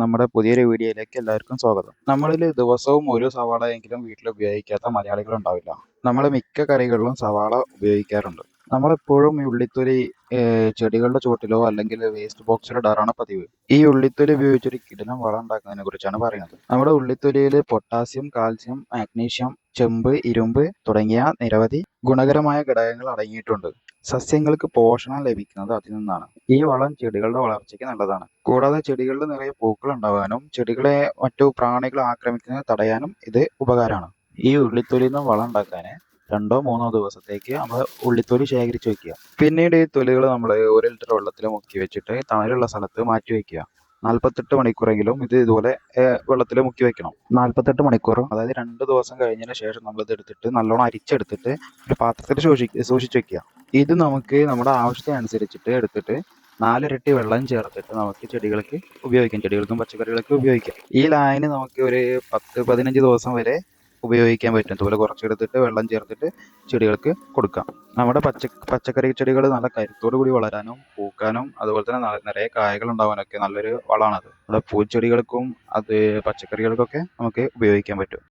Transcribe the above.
നമ്മുടെ പുതിയൊരു വീഡിയോയിലേക്ക് എല്ലാവർക്കും സ്വാഗതം. നമ്മളിൽ ദിവസവും ഒരു സവാളയെങ്കിലും വീട്ടിൽ ഉപയോഗിക്കാത്ത മലയാളികൾ ഉണ്ടാവില്ല. നമ്മൾ മിക്ക കറികളിലും സവാള ഉപയോഗിക്കാറുണ്ട്. നമ്മളെപ്പോഴും ഈ ഉള്ളിത്തൊലി ചെടികളുടെ ചുവട്ടിലോ അല്ലെങ്കിൽ വേസ്റ്റ് ബോക്സിലോ ഇടാറാണ് പതിവ്. ഈ ഉള്ളിത്തൊലി ഉപയോഗിച്ചൊരു കിടിലം വളം ഉണ്ടാക്കുന്നതിനെ കുറിച്ചാണ് പറയുന്നത്. നമ്മുടെ ഉള്ളിത്തൊലിയിൽ പൊട്ടാസ്യം കാൽസ്യം മാഗ്നീഷ്യം ചെമ്പ് ഇരുമ്പ് തുടങ്ങിയ നിരവധി ഗുണകരമായ ഘടകങ്ങൾ അടങ്ങിയിട്ടുണ്ട്. സസ്യങ്ങൾക്ക് പോഷണം ലഭിക്കുന്നത് അതിൽ നിന്നാണ്. ഈ വളം ചെടികളുടെ വളർച്ചയ്ക്ക് നല്ലതാണ്. കൂടാതെ ചെടികളിൽ നിറയെ പൂക്കൾ ഉണ്ടാകാനും ചെടികളെ മറ്റു പ്രാണികൾ ആക്രമിക്കുന്നത് തടയാനും ഇത് ഉപകാരമാണ്. ഈ ഉള്ളിത്തൊലിയിൽ നിന്ന് വളം ഉണ്ടാക്കാൻ രണ്ടോ മൂന്നോ ദിവസത്തേക്ക് നമ്മൾ ഉള്ളിത്തൊലി ശേഖരിച്ച് വെക്കുക. പിന്നീട് ഈ തൊലികൾ നമ്മൾ ഒരു ലിറ്റർ വെള്ളത്തിൽ മുക്കി വെച്ചിട്ട് തണലുള്ള സ്ഥലത്ത് മാറ്റി വെക്കുക. നാൽപ്പത്തെട്ട് മണിക്കൂറെങ്കിലും ഇത് ഇതുപോലെ വെള്ളത്തിൽ മുക്കി വെക്കണം. നാൽപ്പത്തെട്ട് മണിക്കൂർ അതായത് രണ്ട് ദിവസം കഴിഞ്ഞതിന് ശേഷം നമ്മൾ ഇത് എടുത്തിട്ട് നല്ലോണം അരിച്ചെടുത്തിട്ട് ഒരു പാത്രത്തിൽ സൂക്ഷി സൂക്ഷിച്ച് വെക്കുക. ഇത് നമുക്ക് നമ്മുടെ ആവശ്യത്തിനനുസരിച്ചിട്ട് എടുത്തിട്ട് നാലിരട്ടി വെള്ളം ചേർത്തിട്ട് നമുക്ക് ചെടികൾക്ക് ഉപയോഗിക്കാം. ചെടികൾക്കും പച്ചക്കറികൾക്കും ഉപയോഗിക്കാം. ഈ ലായനി നമുക്ക് ഒരു പത്ത് പതിനഞ്ച് ദിവസം വരെ ഉപയോഗിക്കാൻ പറ്റും. അതുപോലെ കുറച്ചെടുത്തിട്ട് വെള്ളം ചേർത്തിട്ട് ചെടികൾക്ക് കൊടുക്കാം. നമ്മുടെ പച്ച പച്ചക്കറി ചെടികൾ നല്ല കരുത്തോടു കൂടി വളരാനും പൂക്കാനും അതുപോലെ തന്നെ നിറയെ കായകൾ ഉണ്ടാവാനൊക്കെ നല്ലൊരു വളമാണത്. നമ്മുടെ പൂച്ചെടികൾക്കും അത് പച്ചക്കറികൾക്കൊക്കെ നമുക്ക് ഉപയോഗിക്കാൻ പറ്റും.